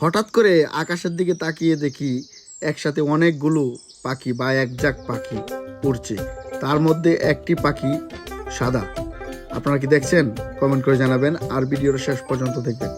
হঠাৎ করে আকাশের দিকে তাকিয়ে দেখি একসাথে অনেকগুলো পাখি বা একজাক পাখি উড়ছে। তার মধ্যে একটি পাখি সাদা। আপনারা কি দেখছেন? কমেন্ট করে জানাবেন। আর ভিডিওটা শেষ পর্যন্ত দেখবেন।